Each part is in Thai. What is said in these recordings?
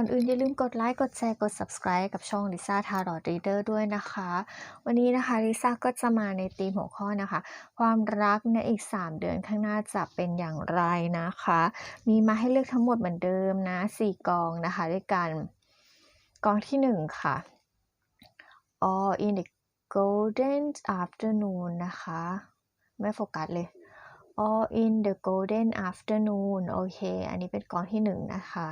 ก่อนอื่นอย่าลืมกดไลค์ กดแชร์ กด subscribe กับช่องลิซ่าทารอ t รีเดอร์ด้วยนะคะ วันนี้นะคะลิซ่าก็จะมาในธีมหัวข้อนะคะ ความรักในอีก 3 เดือนข้างหน้าจะเป็นอย่างไรนะคะ มีมาให้เลือกทั้งหมดเหมือนเดิมนะ 4 กองนะคะ ด้วยกันกองที่ 1 ค่ะ All in the golden afternoon นะคะ ไม่โฟกัสเลย All in the golden afternoon โอเค อันนี้เป็นกองที่หนึ่งนะคะ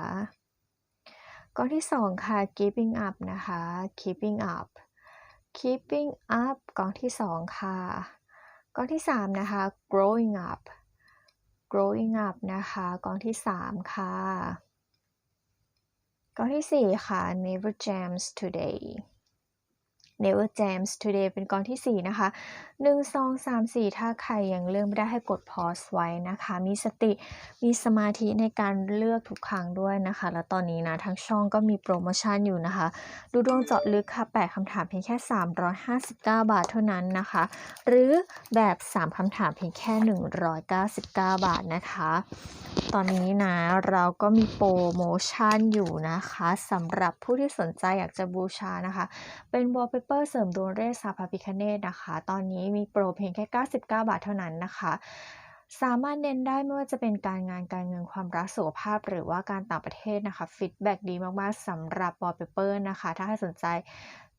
กองที่สองค่ะ keeping up นะคะ keeping up keeping up กองที่สองค่ะกองที่สามนะคะ growing up growing up นะคะกองที่สามค่ะกองที่สี่ค่ะ never jams today Never Jams Today เป็นกองที่ 4 นะคะ 1 2 3 4 ถ้าใครยังเลือกไม่ได้ให้กด pause ไว้นะคะ มีสติมีสมาธิในการเลือกทุกครั้งด้วยนะคะ แล้วตอนนี้นะทั้งช่องก็มีโปรโมชั่นอยู่นะคะ ดูดวงเจาะลึกค่ะ 8คำถามเพียงแค่ 359 บาทเท่านั้นนะคะ หรือแบบ 3คำถามเพียงแค่ 199 บาทนะคะตอนนี้นะเราก็มีโปรโมชั่นอยู่นะคะสำหรับผู้ที่สนใจอยากจะบูชานะคะ เป็น wallpaper เสริมดวงเรศสาพาพิคเนตนะคะ ตอนนี้มีโปรเพียงแค่ 99 บาทเท่านั้นนะคะ สามารถเน้นได้ไม่ว่าจะเป็นการงานการเงินความรักสุขภาพ หรือว่าการต่างประเทศนะคะฟีดแบ็ดีมากๆสำหรับปอเปเปอร์นะคะ ถ้าใครสนใจ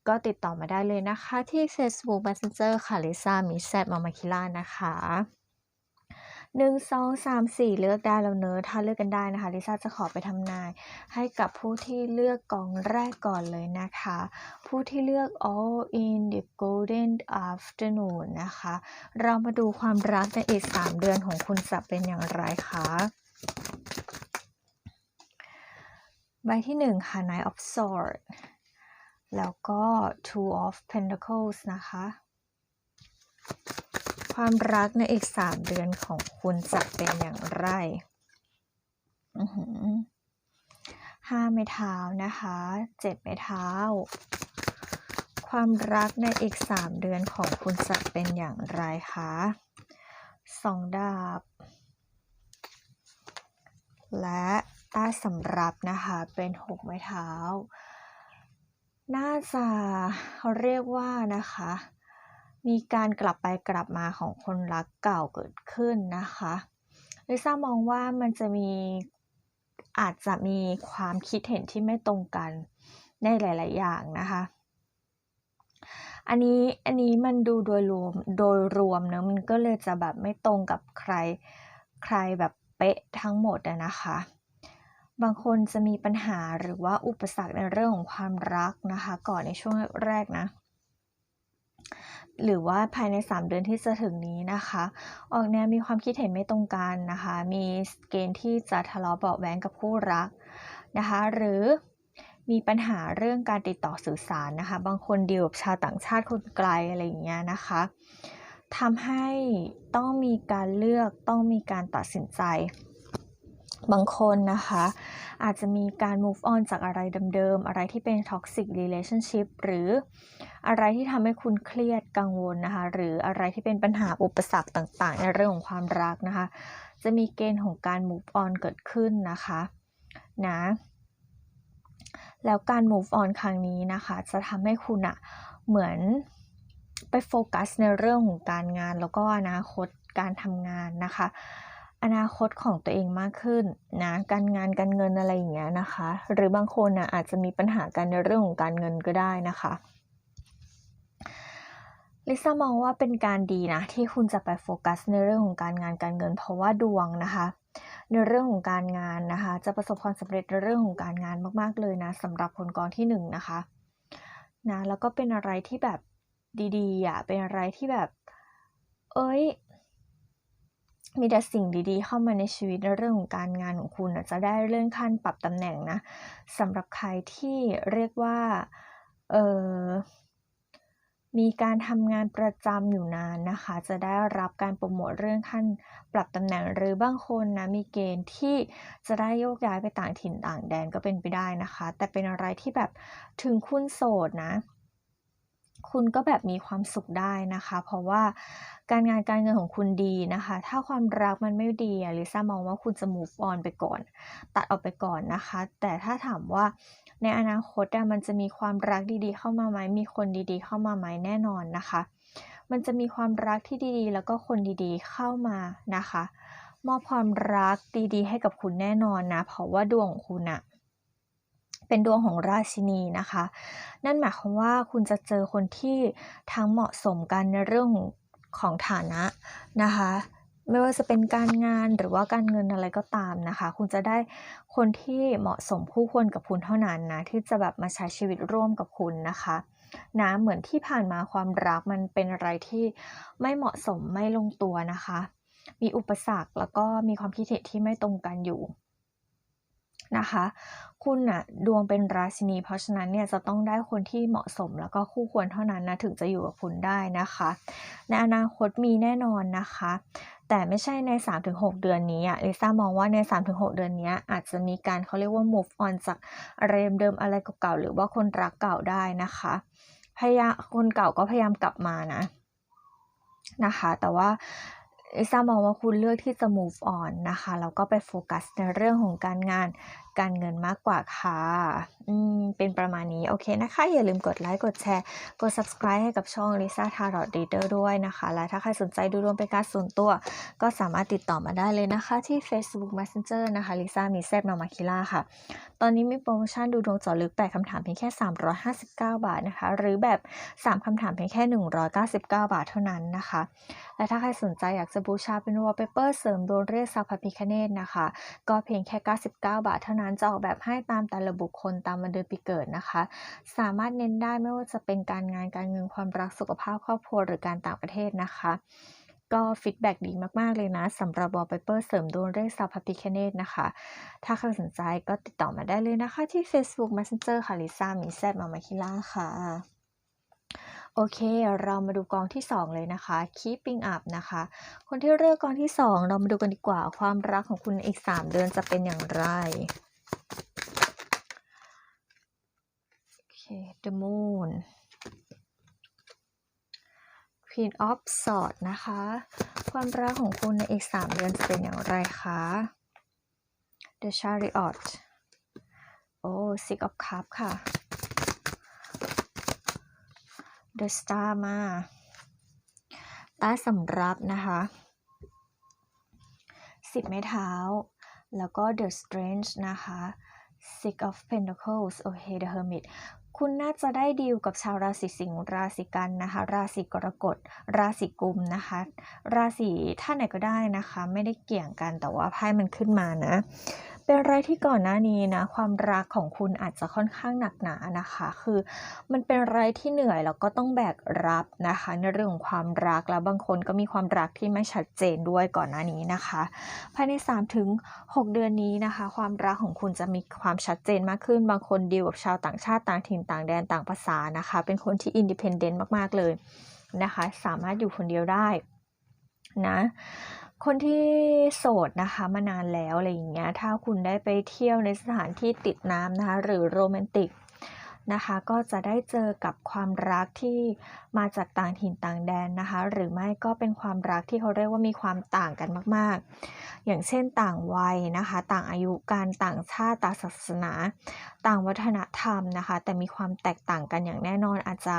ก็ติดต่อมาได้เลยนะคะ ที่ Facebook Messenger ค่ะลิซ่ามิแซดมามาคิล่านะคะ หนึ่งสองสามสี่เลือกได้แล้วเนอะถ้าเลือกกันได้นะคะลิซ่าจะขอไปทำนาย ให้กับผู้ที่เลือกกองแรกก่อนเลยนะคะ ผู้ที่เลือก all in the golden afternoon นะคะ เรามาดูความรักในอีก3เดือนของคุณจะเป็นอย่างไรคะใบที่1ค่ะ Knight of Swords แล้วก็ Two of Pentacles นะคะ ความรักในอีกสามเดือนของคุณจะเป็นอย่างไรห้าไม้เท้านะคะเจ็ดไม้เท้า ความรักในอีกสามเดือนของคุณจะเป็นอย่างไรคะสองดาบ และใต้สำรับนะคะเป็นหกไม้เท้า น่าจะเรียกว่านะคะ มีการกลับไปกลับมาของคนรักเก่าเกิดขึ้นนะคะลิซ่ามองว่ามันจะมีอาจจะมีความคิดเห็นที่ไม่ตรงกันในหลาย ๆ อย่างนะคะ อันนี้อันนี้มันดูโดยรวมโดยรวมเนะมันก็เลยจะแบบไม่ตรงกับใครใครแบบเป๊ะทั้งหมดนะคะ บางคนจะมีปัญหาหรือว่าอุปสรรคในเรื่องของความรักนะคะ ก่อนในช่วงแรกนะ หรือว่าภายใน 3 เดือนที่จะถึงนี้นะคะ ออกแนวมีความคิดเห็นไม่ตรงกันนะคะ มีเกณฑ์ที่จะทะเลาะเบาแหวงกับคู่รักนะคะ หรือมีปัญหาเรื่องการติดต่อสื่อสารนะคะ บางคนเดียวกับชาวต่างชาติคนไกลอะไรอย่างเงี้ยนะคะทำให้ต้องมีการเลือกต้องมีการตัดสินใจ บางคนนะคะ อาจจะมีการ move on จากอะไรเดิมๆ อะไรที่เป็น toxic relationship หรืออะไรที่ทำให้คุณเครียดกังวลนะคะ หรืออะไรที่เป็นปัญหาอุปสรรคต่างๆ ในเรื่องของความรักนะคะ จะมีเกณฑ์ของการ move on เกิดขึ้นนะคะนะแล้วการ move on ครั้งนี้นะคะ จะทำให้คุณอะเหมือนไปโฟกัสในเรื่องของการงานแล้วก็อนาคตการทำงานนะคะ อนาคตของตัวเองมากขึ้นนะการงานการเงินอะไรอย่างเงี้ยนะคะ หรือบางคนนะอาจจะมีปัญหากันในเรื่องของการเงินก็ได้นะคะลิซ่ามองว่าเป็นการดีนะที่คุณจะไปโฟกัสในเรื่องของการงานการเงิน เพราะว่าดวงนะคะ ในเรื่องของการงานนะคะ จะประสบความสำเร็จในเรื่องของการงานมาก ๆเลยนะสำหรับคนกองที่หนึ่งนะคะนะแล้วก็เป็นอะไรที่แบบดีๆอะเป็นอะไรที่แบบ เอ้ย มีแต่สิ่งดีๆ เข้ามาในชีวิตในเรื่องของการงานของคุณจะได้เลื่อนขั้นปรับตำแหน่งนะสำหรับใครที่เรียกว่าเออมีการทำงานประจำอยู่นานนะคะ จะได้รับการโปรโมทเรื่องขั้นปรับตำแหน่งหรือบางคนนะมีเกณฑ์ที่จะได้โยกย้ายไปต่างถิ่นต่างแดนก็เป็นไปได้นะคะ แต่เป็นอะไรที่แบบถึงคุณโสดนะ คุณก็แบบมีความสุขได้นะคะ เพราะว่าการงานการเงินของคุณดีนะคะ ถ้าความรักมันไม่ดีลิซ่ามองว่าคุณจะ move on ไปก่อน ตัดออกไปก่อนนะคะ แต่ถ้าถามว่าในอนาคตมันจะมีความรักดีๆ เข้ามาไหมมีคนดีๆ เข้ามาไหมแน่นอนนะคะ มันจะมีความรักที่ดีๆ แล้วก็คนดีๆ เข้ามานะคะ มอบความรักดีๆ ให้กับคุณแน่นอนนะ เพราะว่าดวงของคุณอะ เป็นดวงของราชินีนะคะ นั่นหมายความว่าคุณจะเจอคนที่ทั้งเหมาะสมกันในเรื่องของฐานะนะคะ ไม่ว่าจะเป็นการงานหรือว่าการเงินอะไรก็ตามนะคะ คุณจะได้คนที่เหมาะสมคู่ควรกับคุณเท่านั้นนะที่จะแบบมาใช้ชีวิตร่วมกับคุณนะคะนะเหมือนที่ผ่านมาความรักมันเป็นอะไรที่ไม่เหมาะสมไม่ลงตัวนะคะ มีอุปสรรคแล้วก็มีความคิดเห็นที่ไม่ตรงกันอยู่ นะคะ คุณน่ะดวงเป็นราชินี เพราะฉะนั้นเนี่ยจะต้องได้คนที่เหมาะสมแล้วก็คู่ควรเท่านั้นนะถึงจะอยู่กับคุณได้นะคะ ในอนาคตมีแน่นอนนะคะ แต่ไม่ใช่ใน 3-6 เดือนนี้อะลิซ่ามองว่าใน 3-6 เดือนนี้อาจจะมีการเขาเรียกว่า move on จากอะไรเดิมอะไรเก่าๆหรือว่าคนรักเก่าได้นะคะ พยายามคนเก่าก็พยายามกลับมานะนะคะ แต่ว่า ลิซ่ามองว่าคุณเลือกที่จะ move on นะคะแล้วก็ไปโฟกัสในเรื่องของการงาน การเงินมากกว่าค่ะอืมเป็นประมาณนี้โอเคนะคะ อย่าลืมกดไลค์กดแชร์ กด subscribe ให้กับช่อง Lisa Tarot Reader ด้วยนะคะ และถ้าใครสนใจดูดวงเป็นการส่วนตัว ก็สามารถติดต่อมาได้เลยนะคะ ที่ Facebook Messenger นะคะ Lisa มีเซฟนามาคิล่าค่ะ ตอนนี้มีโปรโมชั่นดูดวงเจาะลึก 8คำถามเพียงแค่ 359 บาทนะคะ หรือแบบ 3คำถามเพียงแค่ 199 บาทเท่านั้นนะคะ และถ้าใครสนใจอยากจะบูชาเป็นวอลเปเปอร์เสริมดวงเรียกทรัพพระพิคเนตนะคะ ก็เพียงแค่ 99 บาทเท่านั้นจะออกแบบให้ตามแต่ละบุคคลตามวันเดือนปีเกิดนะคะ สามารถเน้นได้ไม่ว่าจะเป็นการงานการเงินความรักสุขภาพครอบครัวหรือการต่างประเทศนะคะ ก็ฟีดแบ็ดีมาก ๆ เลยนะสำหรับวอลเปเปอร์เสริมดวงเรียกทรัพย์พระพิคเนตนะคะ ถ้าใครสนใจก็ติดต่อมาได้เลยนะคะ ที่ Facebook Messenger ค่ะลิซ่ามีแซดมามาคิล่าค่ะโอเค เรามาดูกองที่ 2 เลยนะคะ Keeping Up นะคะ คนที่เลือกกองที่ 2 เรามาดูกันดีกว่า ความรักของคุณอีก 3 เดือนจะเป็นอย่างไร โอเค The Moon Queen of Swords นะคะ ความรักของคุณในอีก 3 เดือนจะเป็นอย่างไรคะ The Chariot โอ้ Six of Cups ค่ะ The Star มาต้สำรับนะคะ สิบไม้เท้า แล้วก็ The Strange นะคะ Six of Pentacles โอเค The Hermit คุณน่าจะได้ดีลกับชาวราศีสิงห์ราศีกันนะคะ ราศีกรกฎ ราศีกุมนะคะ ราศีท่านไหนก็ได้นะคะ ไม่ได้เกี่ยงกันแต่ว่าไพ่มันขึ้นมานะ เป็นอะไรที่ก่อนหน้านี้นะ ความรักของคุณอาจจะค่อนข้างหนักหนานะคะ คือมันเป็นอะไรที่เหนื่อยแล้วก็ต้องแบกรับนะคะ ในเรื่องของความรักแล้วบางคนก็มีความรักที่ไม่ชัดเจนด้วยก่อนหน้านี้นะคะ ภายใน3ถึง6เดือนนี้นะคะ ความรักของคุณจะมีความชัดเจนมากขึ้น บางคนดีลกับชาวต่างชาติต่างถิ่นต่างแดนต่างภาษานะคะ เป็นคนที่อินดิเพนเดนต์มากๆเลยนะคะ สามารถอยู่คนเดียวได้นะ คนที่โสดนะคะมานานแล้วอะไรอย่างเงี้ย ถ้าคุณได้ไปเที่ยวในสถานที่ติดน้ำนะคะ หรือโรแมนติกนะคะ ก็จะได้เจอกับความรักที่มาจากต่างถิ่นต่างแดนนะคะ หรือไม่ก็เป็นความรักที่เขาเรียกว่ามีความต่างกันมาก ๆ อย่างเช่นต่างวัยนะคะ ต่างอายุการต่างชาติต่างศาสนา ต่างวัฒนธรรมนะคะ แต่มีความแตกต่างกันอย่างแน่นอนอาจจะ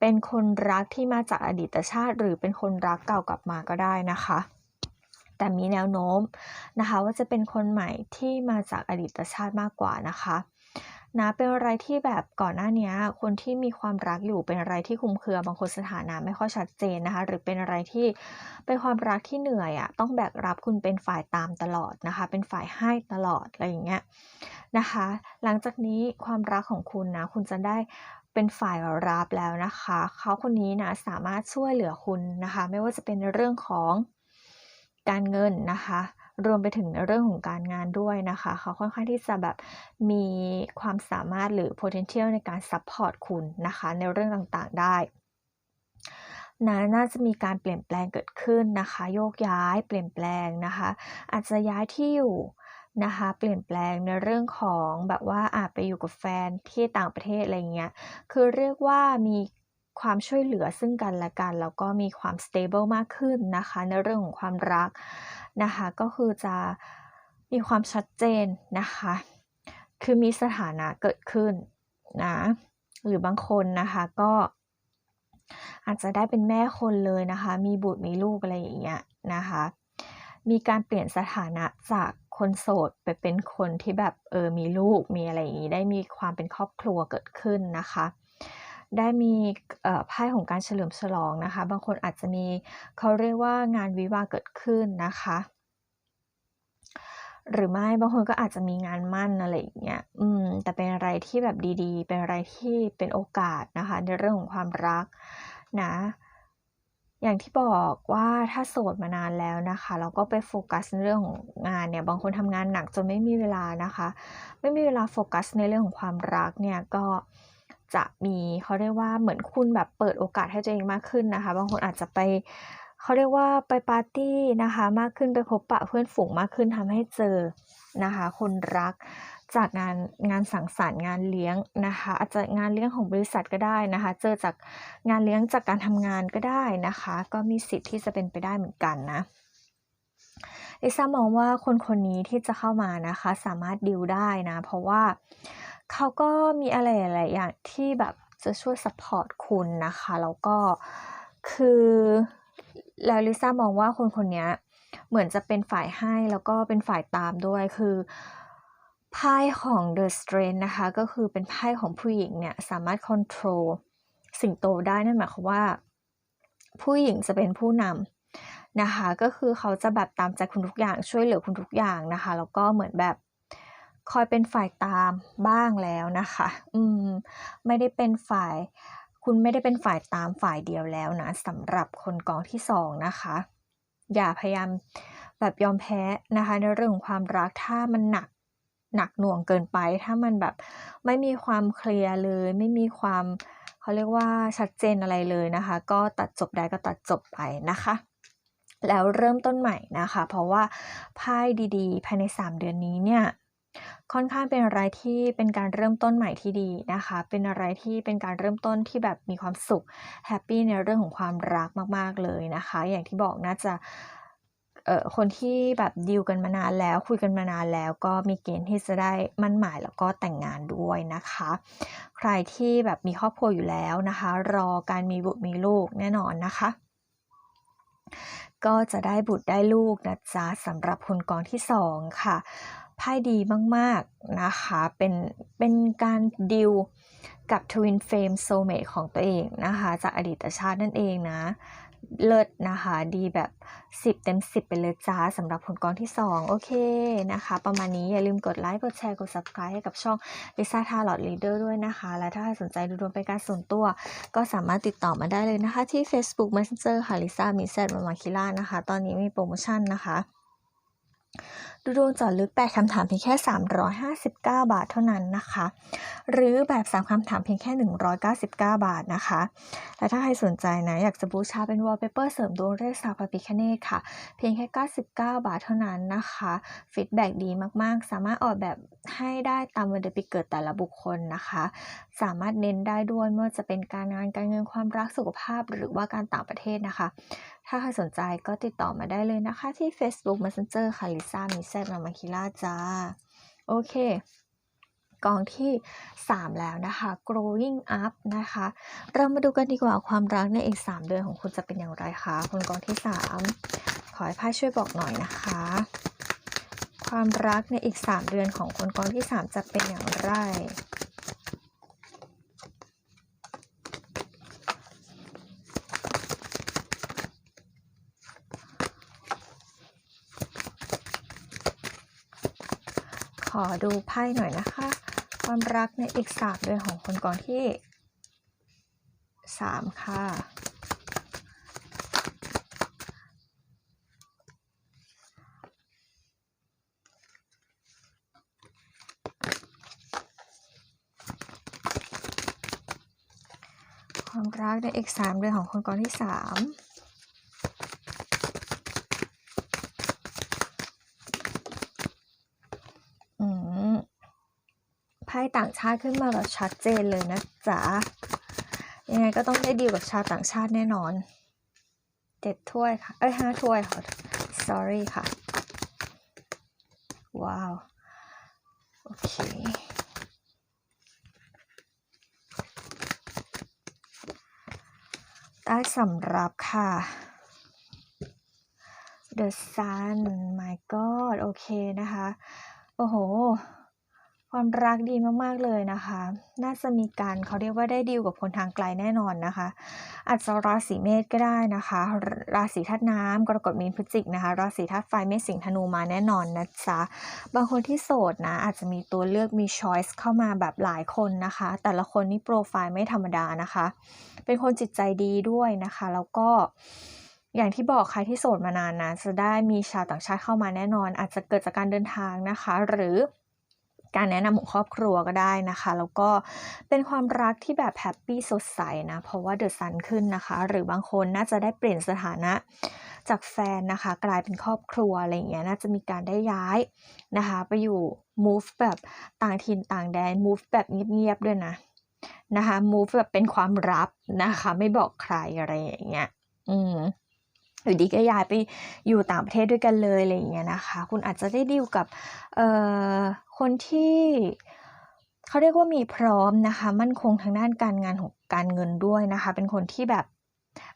เป็นคนรักที่มาจากอดีตชาติ หรือเป็นคนรักเก่ากลับมาก็ได้นะคะ แต่มีแนวโน้มนะคะ ว่าจะเป็นคนใหม่ที่มาจากอดีตชาติมากกว่านะคะนะเป็นอะไรที่แบบก่อนหน้านี้คนที่มีความรักอยู่เป็นอะไรที่คุมเครือบางคนสถานะไม่ค่อยชัดเจนนะคะ หรือเป็นอะไรที่เป็นความรักที่เหนื่อยอะ่ะต้องแบกรับคุณเป็นฝ่ายตามตลอดนะคะ เป็นฝ่ายให้ตลอดอะไรอย่างเงี้ยนะคะ หลังจากนี้ความรักของคุณนะคุณจะได้ เป็นฝ่ายรับแล้วนะคะ เขาคนนี้นะสามารถช่วยเหลือคุณนะคะ ไม่ว่าจะเป็นเรื่องของการเงินนะคะ รวมไปถึงในเรื่องของการงานด้วยนะคะ เขาค่อนข้างที่จะแบบมีความสามารถหรือ potential ในการ support คุณนะคะ ในเรื่องต่างๆได้นะน่าจะมีการเปลี่ยนแปลงเกิดขึ้นนะคะ โยกย้ายเปลี่ยนแปลงนะคะ อาจจะย้ายที่อยู่ นะคะเปลี่ยนแปลงในเรื่องของแบบว่าอาจไปอยู่กับแฟนที่ต่างประเทศอะไรเงี้ยคือเรียกว่ามีความช่วยเหลือซึ่งกันและกัน แล้วก็มีความ stable มากขึ้นนะคะ ในเรื่องของความรักนะคะก็คือจะมีความชัดเจนนะคะ คือมีสถานะเกิดขึ้นนะหรือบางคนนะคะก็อาจจะได้เป็นแม่คนเลยนะคะ มีบุตรมีลูกอะไรอย่างเงี้ยนะคะ มีการเปลี่ยนสถานะจาก คนโสดไปเป็นคนที่แบบเออมีลูกมีอะไรอย่างงี้ได้มีความเป็นครอบครัวเกิดขึ้นนะคะ ได้มีไพ่ของการเฉลิมฉลองนะคะ บางคนอาจจะมีเขาเรียกว่างานวิวาเกิดขึ้นนะคะ หรือไม่บางคนก็อาจจะมีงานมั่นอะไรอย่างเงี้ยอืมแต่เป็นอะไรที่แบบดีๆ เป็นอะไรที่เป็นโอกาสนะคะ ในเรื่องของความรักนะ อย่างที่บอกว่าถ้าโสดมานานแล้วนะคะเราก็ไปโฟกัสในเรื่องของงานเนี่ยบางคนทำงานหนักจนไม่มีเวลานะคะ ไม่มีเวลาโฟกัสในเรื่องของความรักเนี่ยก็จะมีเขาเรียกว่าเหมือนคุณแบบเปิดโอกาสให้ตัวเองมากขึ้นนะคะ บางคนอาจจะไปเขาเรียกว่าไปปาร์ตี้นะคะ มากขึ้นไปพบปะเพื่อนฝูงมากขึ้นทำให้เจอนะคะ คนรัก จากงานงานสังสรรค์งานเลี้ยงนะคะอาจจะงานเลี้ยงของบริษัทก็ได้นะคะ เจอจากงานเลี้ยงจากการทำงานก็ได้นะคะ ก็มีสิทธิ์ที่จะเป็นไปได้เหมือนกันนะลิซ่ามองว่าคนคนนี้ที่จะเข้ามานะคะ สามารถดีลได้นะ เพราะว่าเขาก็มีอะไรหลายอย่างที่แบบจะช่วยซัพพอร์ตคุณนะคะ แล้วก็คือแล้วลิซ่ามองว่าคนคนนี้เหมือนจะเป็นฝ่ายให้แล้วก็เป็นฝ่ายตามด้วยคือ ไพ่ของ The Strength นะคะ ก็คือเป็นไพ่ของผู้หญิงเนี่ย สามารถค o n t r o l สิงโตได้นั่นหมายความว่า ผู้หญิงจะเป็นผู้นำนะคะ ก็คือเขาจะแบบตามใจคุณทุกอย่างช่วยเหลือคุณทุกอย่างนะคะ แล้วก็เหมือนแบบคอยเป็นฝ่ายตามบ้างแล้วนะคะ อืม ไม่ได้เป็นฝ่าย คุณไม่ได้เป็นฝ่ายตามฝ่ายเดียวแล้วนะสำหรับคนกองที่สองนะคะ อย่าพยายามแบบยอมแพ้นะคะ ในเรื่องความรักถ้ามันหนัก หนักหน่วงเกินไป ถ้ามันแบบไม่มีความเคลียร์เลย ไม่มีความเขาเรียกว่าชัดเจนอะไรเลยนะคะ ก็ตัดจบได้ก็ตัดจบไปนะคะ แล้วเริ่มต้นใหม่นะคะ เพราะว่าไพ่ดีๆ ภายใน 3 เดือนนี้เนี่ยค่อนข้างเป็นอะไรที่เป็นการเริ่มต้นใหม่ที่ดีนะคะ เป็นอะไรที่เป็นการเริ่มต้นที่แบบมีความสุขแฮปปี้ในเรื่องของความรักมากๆเลยนะคะ อย่างที่บอกน่าจะ คนที่แบบดีลกันมานานแล้วคุยกันมานานแล้ว ก็มีเกณฑ์ที่จะได้มั่นหมายแล้วก็แต่งงานด้วยนะคะ ใครที่แบบมีครอบครัวอยู่แล้วนะคะ รอการมีบุตรมีลูกแน่นอนนะคะ ก็จะได้บุตรได้ลูกนะจ๊ะสำหรับคนกองที่สองค่ะไพ่ดีมากๆนะคะ เป็นเป็นการดิวกับ Twin Flame Soulmate ของตัวเองนะคะ จากอดีตชาตินั่นเองนะ เลิศนะคะ ดีแบบ 10 เต็ม 10 ไปเลยจ้าสำหรับผลกองที่ 2 โอเคนะคะ ประมาณนี้อย่าลืมกดไลค์ กดแชร์ กด Subscribe ให้กับช่อง Lisa Tarot Leader ด้วยนะคะ และถ้าสนใจดูดวงเป็นการส่วนตัว ก็สามารถติดต่อมาได้เลยนะคะ ที่ Facebook Messenger ค่ะ Lisa m i s ซ m มามาคิล่านะคะ ตอนนี้มีโปรโมชั่นนะคะ ดูดวงจาะลึก 8 คำถามเพียงแค่ 359 บาทเท่านั้นนะคะ หรือแบบ 3 คำถามเพียงแค่ 199 บาทนะคะ และถ้าใครสนใจนะ อยากจะบูชาเป็นวอลเปเปอร์เสริมดวงเรศสาวพระพิคเนตค่ะ เพียงแค่ 99 บาทเท่านั้นนะคะฟีดแบ็ดีมากๆ สามารถออกแบบให้ได้ตามวันเดือนปีเกิดแต่ละบุคคลนะคะ สามารถเน้นได้ด้วยไม่ว่าจะเป็นการงานการเงินความรักสุขภาพ หรือว่าการต่างประเทศนะคะถ้าใครสนใจก็ติดต่อมาได้เลยนะคะ ที่ Facebook Messenger ค่ะลิซ่ามิเซตมามาคิล่าจ้า โอเค กองที่ 3 แล้วนะคะ growing up นะคะ เรามาดูกันดีกว่าความรักในอีก 3 เดือนของคุณจะเป็นอย่างไรคะคนกองที่ 3 ขอให้ไพ่ช่วยบอกหน่อยนะคะ ความรักในอีก 3 เดือนของคนกองที่ 3 จะเป็นอย่างไร อดูไพ่หน่อยนะคะ ความรักในอีกสามเดือนของคนก่องที่สามค่ะความรักในอีกสามเดือนของคนกองที่สาม ไพ่ต่างชาติขึ้นมาแบบชัดเจนเลยนะจ๊ะยังไงก็ต้องได้ดีกับชาวต่างชาติแน่นอนเจ็ดถ้วยค่ะ เอ้ยห้าถ้วยค่ะ sorry ค่ะ ว้าว โอเค ได้สำหรับค่ะ The Sun my god โอเคนะคะ โอ้โห ความรักดีมากๆเลยนะคะ น่าจะมีการเขาเรียกว่าได้ดีลกับคนทางไกลแน่นอนนะคะ อาจจะราศีเมษก็ได้นะคะ ราศีธาตุน้ำกรกฎมีนพฤศจิกนะคะ ราศีธาตุไฟเมษสิงห์ธนูมาแน่นอนนะจ๊ะ บางคนที่โสดนะ อาจจะมีตัวเลือกมีช้อยส์เข้ามาแบบหลายคนนะคะ แต่ละคนนี่โปรไฟล์ไม่ธรรมดานะคะ เป็นคนจิตใจดีด้วยนะคะ แล้วก็อย่างที่บอกใครที่โสดมานานนะจะได้มีชาวต่างชาติเข้ามาแน่นอน อาจจะเกิดจากการเดินทางนะคะ หรือ การแนะนำของครอบครัวก็ได้นะคะ แล้วก็เป็นความรักที่แบบแฮปปี้สดใสนะ เพราะว่าเดอะซันขึ้นนะคะ หรือบางคนน่าจะได้เปลี่ยนสถานะจากแฟนนะคะ กลายเป็นครอบครัวอะไรอย่างเงี้ยน่าจะมีการได้ย้ายนะคะ ไปอยู่ move แบบต่างถิ่นต่างแดน move แบบเงียบๆด้วยนะนะคะ move แบบเป็นความลับนะคะ ไม่บอกใครอะไรอย่างเงี้ยอืมอยู่ดีก็ย้ายไปอยู่ต่างประเทศด้วยกันเลยอะไรอย่างเงี้ยนะคะ คุณอาจจะได้ดีลกับเอ่อ คนที่เขาเรียกว่ามีพร้อมนะคะ มั่นคงทางด้านการงานของการเงินด้วยนะคะ เป็นคนที่แบบ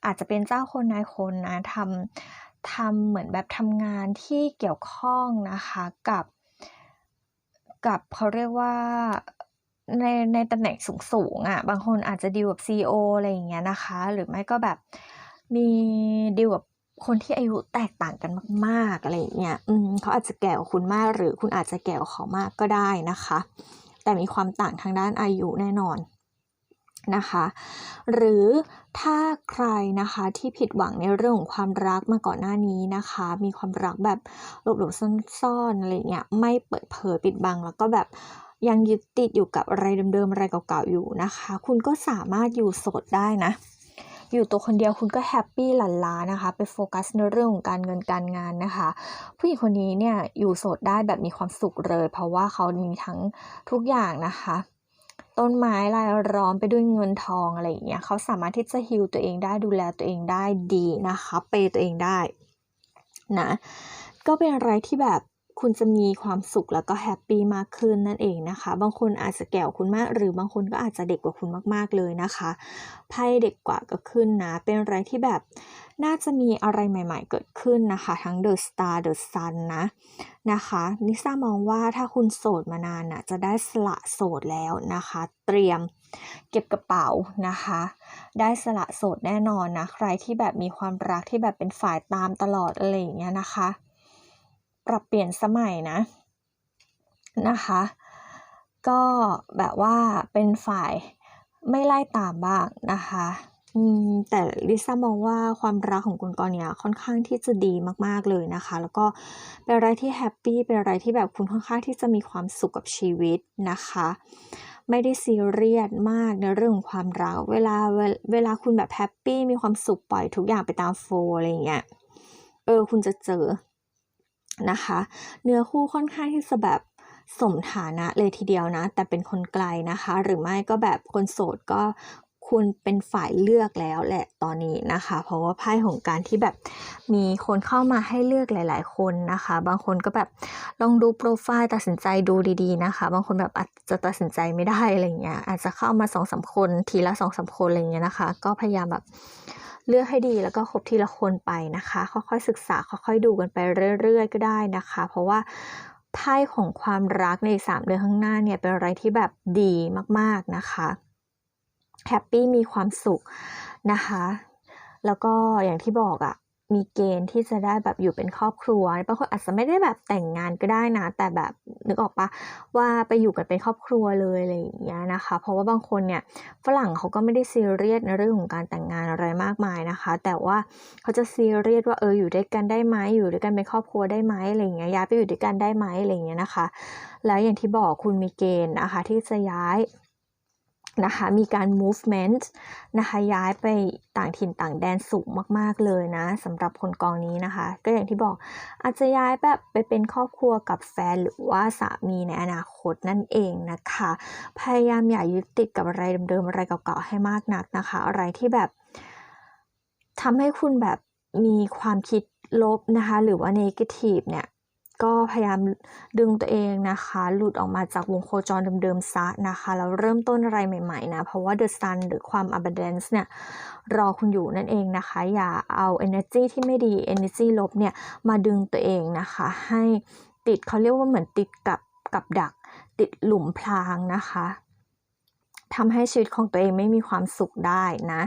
อาจจะเป็นเจ้าคนนายคนนะทำทำเหมือนแบบทำงานที่เกี่ยวข้องนะคะกับกับเขาเรียกว่าในในตำแหน่งสูงๆอะ่ะบางคนอาจจะดีลกับ CEO อะไรอย่างเงี้ยนะคะ หรือไม่ก็แบบมีดีลกับ คนที่อายุแตกต่างกันมากๆอะไรอย่างเงี้ยอืมเขาอาจจะแก่กว่าคุณมากหรือคุณอาจจะแก่กว่าเขามากก็ได้นะคะ แต่มีความต่างทางด้านอายุแน่นอนนะคะ หรือถ้าใครนะคะที่ผิดหวังในเรื่องของความรักมาก่อนหน้านี้นะคะ มีความรักแบบหลบๆซ่อนๆอะไรเงี้ยไม่เปิดเผยปิดบังแล้วก็แบบยังยึดติดอยู่กับอะไรเดิมๆอะไรเก่าๆอยู่นะคะ คุณก็สามารถอยู่โสดได้นะ อยู่ตัวคนเดียวคุณก็แฮปปี้หลั่นล้านะคะ ไปโฟกัสในเรื่องของการเงินการงานนะคะ ผู้หญิงคนนี้เนี่ยอยู่โสดได้แบบมีความสุขเลย เพราะว่าเขามีทั้งทุกอย่างนะคะต้นไม้รายล้อมไปด้วยเงินทองอะไรอย่างเงี้ยเขาสามารถที่จะฮิลตัวเองได้ดูแลตัวเองได้ดีนะคะ เปตัวเองได้นะก็เป็นอะไรที่แบบ คุณจะมีความสุขแล้วก็แฮปปี้มากขึ้นนั่นเองนะคะ บางคนอาจจะแก่กว่าคุณมาก หรือบางคนก็อาจจะเด็กกว่าคุณมากๆเลยนะคะไพ่เด็กกว่าก็ขึ้นนะ เป็นอะไรที่แบบน่าจะมีอะไรใหม่ๆเกิดขึ้นนะคะ ทั้ง The Star The Sun นะนะคะนิซ่ามองว่าถ้าคุณโสดมานานน่ะจะได้สละโสดแล้วนะคะ เตรียมเก็บกระเป๋านะคะ ได้สละโสดแน่นอนนะ ใครที่แบบมีความรักที่แบบเป็นฝ่ายตามตลอดอะไรอย่างเงี้ยนะคะ ปรับเปลี่ยนสมัยนะนะคะ ก็แบบว่าเป็นฝ่ายไม่ไล่ตามบ้างนะคะแต่ลิซ่ามองว่าความรักของคุณกรณ์เนี่ยค่อนข้างที่จะดีมากๆเลยนะคะ แล้วก็เป็นอะไรที่แฮปปี้เป็นอะไรที่แบบคุณค่อนข้างที่จะมีความสุขกับชีวิตนะคะ ไม่ได้ซีเรียสมากในเรื่องของความรักเวลาเวลเวลาคุณแบบแฮปปี้มีความสุขปล่อยทุกอย่างไปตามโฟอะไรอย่างเงี้ยเออคุณจะเจอ นะคะ เนื้อคู่ค่อนข้างที่จะแบบสมฐานะเลยทีเดียวนะ แต่เป็นคนไกลนะคะ หรือไม่ก็แบบคนโสดก็คุณเป็นฝ่ายเลือกแล้วแหละตอนนี้นะคะ เพราะว่าไพ่ของการที่แบบมีคนเข้ามาให้เลือกหลาย ๆ คนนะคะ บางคนก็แบบลองดูโปรไฟล์ตัดสินใจดูดีๆนะคะ บางคนแบบอาจจะตัดสินใจไม่ได้อะไรเงี้ยอาจจะเข้ามาสองสาคนทีละสองสาคนอะไรเงี้ยนะคะ ก็พยายามแบบ เลือกให้ดีแล้วก็คบทีละคนไปนะคะ ค่อยๆศึกษาค่อยๆดูกันไปเรื่อย ๆ ก็ได้นะคะ เพราะว่าไพ่ของความรักในสามเดือนข้างหน้าเนี่ยเป็นอะไรที่แบบดีมากๆนะคะแฮปปี้มีความสุขนะคะ แล้วก็อย่างที่บอกอะ่ะ มีเกณฑ์ที่จะได้แบบอยู่เป็นครอบครัวบางคนอาจจะไม่ได้แบบแต่งงานก็ได้นะ แต่แบบนึกออกปะว่าไปอยู่กันเป็นครอบครัวเลยอะไรอย่างเงี้ยนะคะ เพราะว่าบางคนเนี่ยฝรั่งเขาก็ไม่ได้ซีเรียสในเรื่องของการแต่งงานอะไรมากมายนะคะ แต่ว่าเขาจะซีเรียสว่าเอออยู่ด้วยกันได้ไหมอยู่ด้วยกันเป็นครอบครัวได้ไหมอะไรอย่างเงี้ยย้ายไปอยู่ด้วยกันได้ไหมอะไรอย่างเงี้ยนะคะ แล้วอย่างที่บอกคุณมีเกณฑ์นะคะที่จะย้าย นะคะมีการ movement นะคะย้ายไปต่างถิ่นต่างแดนสูงมากๆเลยนะสำหรับคนกองนี้นะคะ ก็อย่างที่บอกอาจจะย้ายแบบไปเป็นครอบครัวกับแฟนหรือว่าสามีในอนาคตนั่นเองนะคะ พยายามอย่ายึดติดกับอะไรเดิมๆอะไรเก่าๆให้มากนักนะคะ อะไรที่แบบทำให้คุณแบบมีความคิดลบนะคะ หรือว่า negative เนี่ย ก็พยายามดึงตัวเองนะคะ หลุดออกมาจากวงโคจรเดิมๆซะนะคะแล้วเริ่มต้นอะไรใหม่ๆนะ เพราะว่า The Sun หรือความ abundance เนี่ย รอคุณอยู่นั่นเองนะคะ อย่าเอา energy ที่ไม่ดี energy ลบเนี่ย มาดึงตัวเองนะคะ ให้ติดเขาเรียกว่าเหมือนติดกับกับดัก ติดหลุมพรางนะคะทำให้ชีวิตของตัวเองไม่มีความสุขได้นะ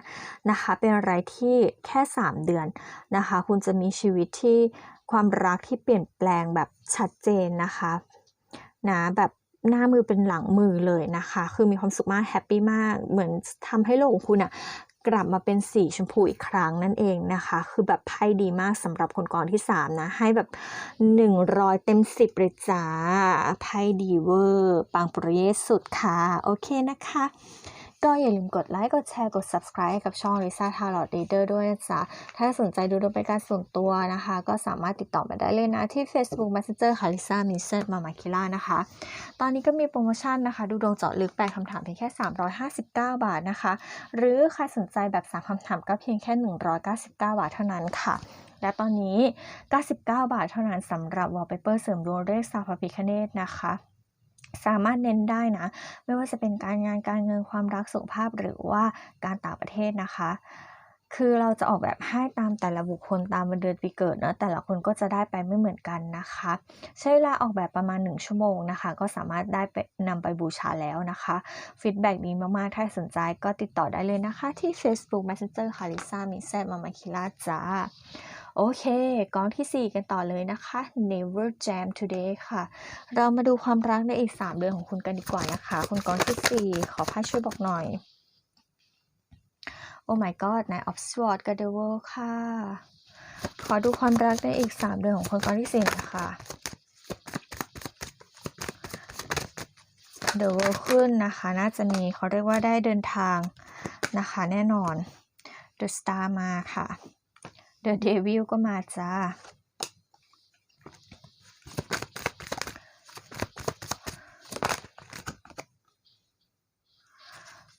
นะคะ เป็นอะไรที่แค่ 3 เดือนนะคะ คุณจะมีชีวิตที่ ความรักที่เปลี่ยนแปลงแบบชัดเจนนะคะนะแบบหน้ามือเป็นหลังมือเลยนะคะ คือมีความสุขมากแฮปปี้มาก เหมือนทำให้โลกของคุณอะกลับมาเป็นสีชมพูอีกครั้งนั่นเองนะคะ คือแบบไพ่ดีมากสำหรับคนก่อนที่ 3 นะ ให้แบบ 100 เต็ม 10เลยจ้าไพ่ดีเวอร์ ปังปริเยสุดค่ะ โอเคนะคะ ก็อย่าลืมกดไลค์ กดแชร์ กด subscribe กับช่อง Lisa t a l o t Reader ด้วยนะจ๊ะ ถ้าสนใจดูดวงเป็นการส่วนตัวนะคะ ก็สามารถติดต่อมาได้เลยนะ ที่ Facebook Messenger ค่ะ Lisa m i s s e t Mama Kila นะคะ ตอนนี้ก็มีโปรโมชั่นนะคะ ดูดวงเจาะลึก8คำถามเพียงแค่ 359 บาทนะคะ หรือใครสนใจแบบ 3คำถามก็เพียงแค่ 199 บาทเท่านั้นค่ะและตอนนี้ 99 บาทเท่านั้นสำหรับ wallpaper เสริมดวงเลขซาพาพิคเนตนะคะ สามารถเน้นได้นะ ไม่ว่าจะเป็นการงานการเงินความรักสุขภาพหรือว่าการต่างประเทศนะคะ คือเราจะออกแบบให้ตามแต่ละบุคคลตามวันเดือนปีเกิดเนอะแต่ละคนก็จะได้ไปไม่เหมือนกันนะคะ ใช้เวลาออกแบบประมาณ 1 ชั่วโมงนะคะ ก็สามารถได้ไปนำไปบูชาแล้วนะคะฟีดแบ็ดีมากๆ ถ้าสนใจก็ติดต่อได้เลยนะคะ ที่ Facebook Messenger ค่ะลิซ่ามิเซตมามาคิล่าจ้า โอเคกองที่ 4 กันต่อเลยนะคะ Never Jam Today ค่ะ เรามาดูความรักในอีก 3 เดือนของคุณกันดีกว่านะคะ คุณกองที่ 4 ขอพาช่วยบอกหน่อย โอ้ my god นาย of Swords กับ The World ค่ะ ขอดูความรักในอีก 3 เดือนของคนกองที่4นะคะ The World ขึ้นนะคะ น่าจะมีเขาเรียกว่าได้เดินทางนะคะ แน่นอน The Star มาค่ะ The Devil ก็มาจ้า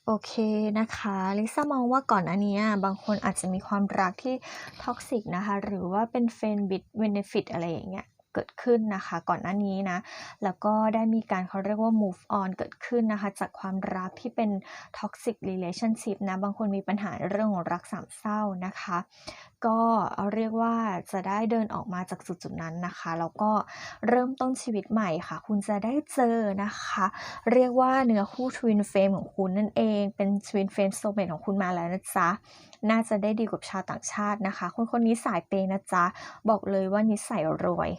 โอเคนะคะ ลิซ่ามองว่าก่อนอันนี้บางคนอาจจะมีความรักที่ท็อกซิกนะคะ หรือว่าเป็นเฟนบิดเบนฟิตอะไรอย่างเงี้ยเกิดขึ้นนะคะ ก่อนหน้านี้นะ แล้วก็ได้มีการเขาเรียกว่า move on เกิดขึ้นนะคะ จากความรักที่เป็น toxic relationship นะ บางคนมีปัญหาเรื่องของรักสามเศร้านะคะก็เรียกว่าจะได้เดินออกมาจากจุดจุดนั้นนะคะ แล้วก็เริ่มต้นชีวิตใหม่ค่ะ คุณจะได้เจอนะคะ เรียกว่าเนื้อคู่ทวินเฟมของคุณนั่นเอง เป็นทวินเฟมโซเมตของคุณมาแล้วนะจ๊ะ น่าจะได้ดีกว่าชาวต่างชาตินะคะ คนคนนี้สายเปย์นะจ๊ะ บอกเลยว่านิสัยรวย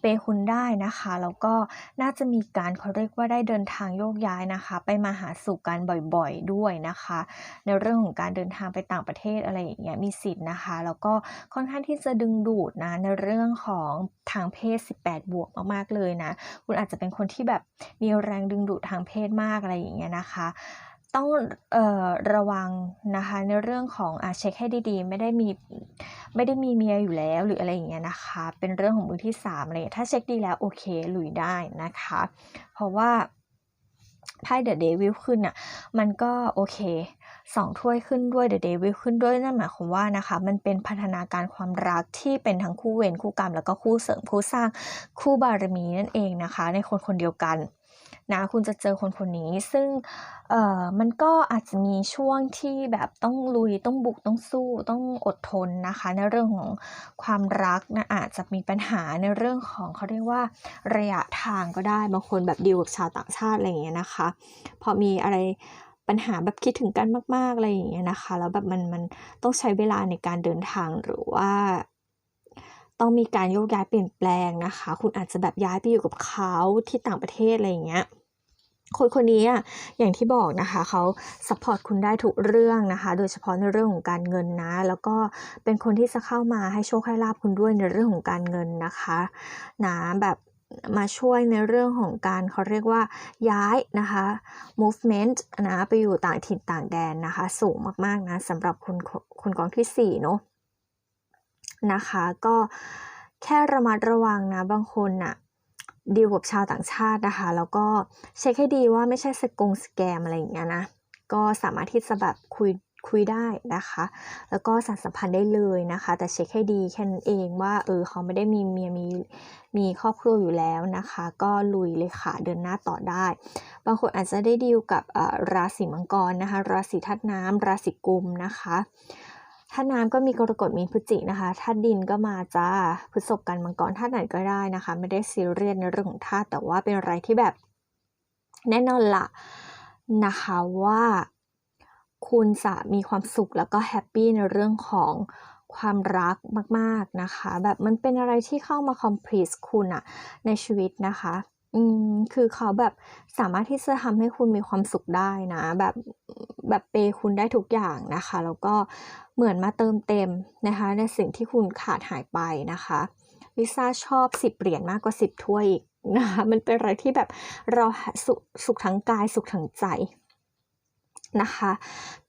เปคุณได้นะคะ แล้วก็น่าจะมีการเขาเรียกว่าได้เดินทางโยกย้ายนะคะ ไปมาหาสู่กันบ่อยๆด้วยนะคะ ในเรื่องของการเดินทางไปต่างประเทศอะไรอย่างเงี้ยมีสิทธิ์นะคะ แล้วก็ค่อนข้างที่จะดึงดูดนะในเรื่องของทางเพศ 18 บวกมากๆเลยนะ คุณอาจจะเป็นคนที่แบบมีแรงดึงดูดทางเพศมากอะไรอย่างเงี้ยนะคะ ต้องเอ่อระวังนะคะในเรื่องของอเช็คให้ดีๆ ไม่ได้มีไม่ได้มีเมียอยู่แล้วหรืออะไรอย่างเงี้ยนะคะ เป็นเรื่องของมือที่3อะไรอย่างเงี้ยถ้าเช็คดีแล้วโอเคลุยได้นะคะ เพราะว่าไพ่เดอะเดวิลขึ้นอะมันก็โอเคสองถ้วยขึ้นด้วยเดอะเดวิลขึ้นด้วยนั่นหมายความว่านะคะ มันเป็นพัฒนาการความรักที่เป็นทั้งคู่เวรคู่กรรม แล้วก็คู่เสริมคู่สร้างคู่บารมีนั่นเองนะคะ ในคนคนเดียวกัน นะคุณจะเจอคนคนนี้ซึ่งเอ่อมันก็อาจจะมีช่วงที่แบบต้องลุยต้องบุกต้องสู้ต้องอดทนนะคะ ในเรื่องของความรักนะอาจจะมีปัญหาในเรื่องของเขาเรียกว่าระยะทางก็ได้บางคนแบบดีลกับชาวต่างชาติอะไรอย่างเงี้ยนะคะ พอมีอะไรปัญหาแบบคิดถึงกันมาก ๆ อะไรอย่างเงี้ยนะคะ แล้วแบบมันมันต้องใช้เวลาในการเดินทางหรือว่า ต้องมีการโยกย้ายเปลี่ยนแปลงนะคะ คุณอาจจะแบบย้ายไปอยู่กับเขาที่ต่างประเทศอะไรอย่างเงี้ย คนคนนี้อะอย่างที่บอกนะคะเขาซัพพอร์ตคุณได้ทุกเรื่องนะคะ โดยเฉพาะในเรื่องของการเงินนะ แล้วก็เป็นคนที่จะเข้ามาให้โชคให้ลาบคุณด้วยในเรื่องของการเงินนะคะนะแบบมาช่วยในเรื่องของการเขาเรียกว่าย้ายนะคะ movement นะไปอยู่ต่างถิ่นต่างแดนนะคะ สูงมากๆนะสำหรับคุณคุณกองที่4เนาะนะคะ ก็แค่ระมัดระวังนะบางคนน่ะ ดีลกับชาวต่างชาตินะคะ แล้วก็เช็คให้ดีว่าไม่ใช่สกงสแกมอะไรอย่างเงี้ยนะ ก็สามารถที่จะแบบคุยคุยได้นะคะ แล้วก็สานสัมพันธ์ได้เลยนะคะ แต่เช็คให้ดีแค่นั้นเองว่าเออเขาไม่ได้มีเมียมีมีครอบครัวอยู่แล้วนะคะ ก็ลุยเลยค่ะเดินหน้าต่อได้ บางคนอาจจะได้ดีลกับราศีมังกรนะคะ ราศีธาตุน้ำราศีกุมนะคะ ธาตุน้ำก็มีกรกฎมีนพฤศจินะคะธาตุดินก็มาจ้าพฤษภกันมังกรธาตุไหนก็ได้นะคะ ไม่ได้ซีเรียสในเรื่องของธาตุแต่ว่าเป็นอะไรที่แบบแน่นอนละนะคะว่าคุณจะมีความสุขแล้วก็แฮปปี้ในเรื่องของความรักมาก ๆ นะคะ แบบมันเป็นอะไรที่เข้ามาคอมพลีสคุณอะในชีวิตนะคะ อืม คือเขาแบบสามารถที่จะทำให้คุณมีความสุขได้นะ แบบแบบเปคุณได้ทุกอย่างนะคะ แล้วก็เหมือนมาเติมเต็มนะคะ ในสิ่งที่คุณขาดหายไปนะคะลิซ่าชอบสิบเหรียญมากกว่าสิบถ้วยอีกนะคะมันเป็นอะไรที่แบบเราสุสุขทั้งกายสุขทั้งใจ นะคะ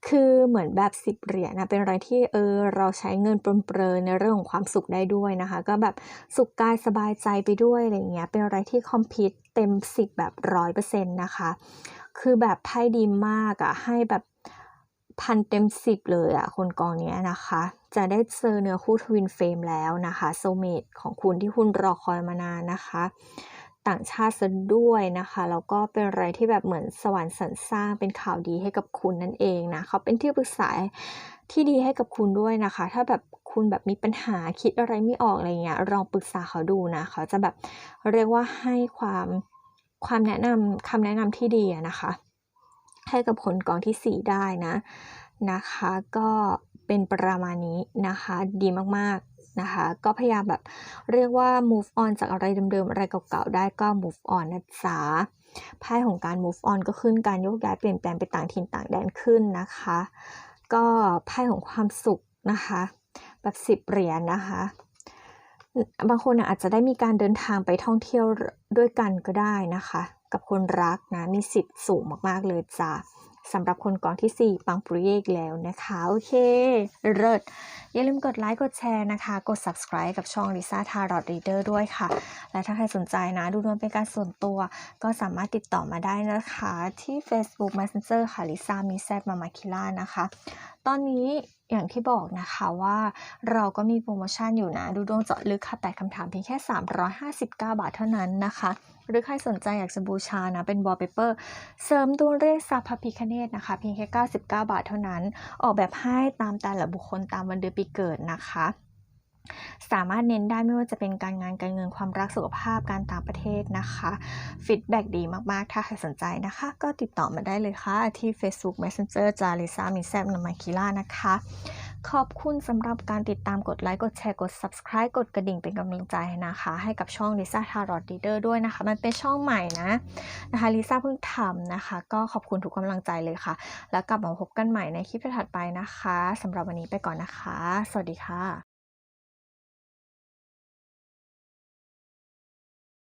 คือเหมือนแบบสิบเหรียญนะเป็นอะไรที่เออเราใช้เงินปรนเปรในเรื่องของความสุขได้ด้วยนะคะ ก็แบบสุขกายสบายใจไปด้วยอะไรเงี้ยเป็นอะไรที่คอมพิวเต็มสิบแบบร้อยเปอร์เซ็นต์นะคะ คือแบบไพ่ดีมากอะให้แบบพันเต็มสิบเลยอะคนกองนี้นะคะ จะได้เจอเนื้อคู่ทวินเฟรมแล้วนะคะโซเมตของคุณที่คุณรอคอยมานานนะคะ ต่างชาติซะด้วยนะคะ แล้วก็เป็นอะไรที่แบบเหมือนสวรรค์สรรสร้างเป็นข่าวดีให้กับคุณนั่นเองนะเขาเป็นที่ปรึกษาที่ดีให้กับคุณด้วยนะคะ ถ้าแบบคุณแบบมีปัญหาคิดอะไรไม่ออกอะไรเงี้ยลองปรึกษาเขาดูนะเขาจะแบบเรียกว่าให้ความความแนะนำคำแนะนำที่ดีนะคะ ให้กับคนกองที่ 4 ได้นะนะคะ ก็เป็นประมาณนี้นะคะ ดีมาก นะคะ ก็พยายามแบบเรียกว่า move on จากอะไรเดิมๆ อะไรเก่าๆ ได้ก็ move on นะจ๊ะไพ่ของการ move on ก็ขึ้นการโยกย้ายเปลี่ยนแปลงไปต่างถิ่นต่างแดนขึ้นนะคะ ก็ไพ่ของความสุขนะคะ แบบสิบเหรียญนะคะ บางคนอาจจะได้มีการเดินทางไปท่องเที่ยวด้วยกันก็ได้นะคะ กับคนรักนะ มีสิทธิ์สูงมากๆเลยจ้ะ สำหรับคนกองที่ 4 ปังปุริเอกแล้วนะคะ โอเค เลิศอย่าลืมกดไลค์กดแชร์นะคะ กด subscribe กับช่อง Lisa Tarot Reader ด้วยค่ะ และถ้าใครสนใจนะ ดูดวงเป็นการส่วนตัว ก็สามารถติดต่อมาได้นะคะ ที่ Facebook Messenger ค่ะ Lisa มีแซดมามาคิล่านะคะ ตอนนี้ อย่างที่บอกนะคะว่าเราก็มีโปรโมชั่นอยู่นะ ดูดวงเจาะลึกค่ะแต่คำถามเพียงแค่ 359 บาทเท่านั้นนะคะ หรือใครสนใจอยากจะบูชานะเป็นบอลเปเปอร์เสริมดวงเรียกทรัพย์พระพิคเนตนะคะเพียงแค่ 99 บาทเท่านั้น ออกแบบให้ตามแต่ละบุคคลตามวันเดือนปีเกิดนะคะ สามารถเน้นได้ไม่ว่าจะเป็นการงานการเงินความรักสุขภาพการต่างประเทศนะคะฟีดแบ็ดีมากๆ ถ้าใครสนใจนะคะ ก็ติดต่อมาได้เลยค่ะ ที่ Facebook Messenger จาริซามิแซบนามาคิล่านะคะ ขอบคุณสำหรับการติดตามกดไลค์กดแชร์กด subscribe กดกระดิ่งเป็นกำลังใจนะคะ ให้กับช่อง Lisa Tarot Reader ด้วยนะคะ มันเป็นช่องใหม่นะนะคะลิซ่าเพิ่งทำนะคะ ก็ขอบคุณทุกกำลังใจเลยค่ะ แล้วกลับมาพบกันใหม่ในคลิปถัดไปนะคะสำหรับวันนี้ไปก่อนนะคะ สวัสดีค่ะ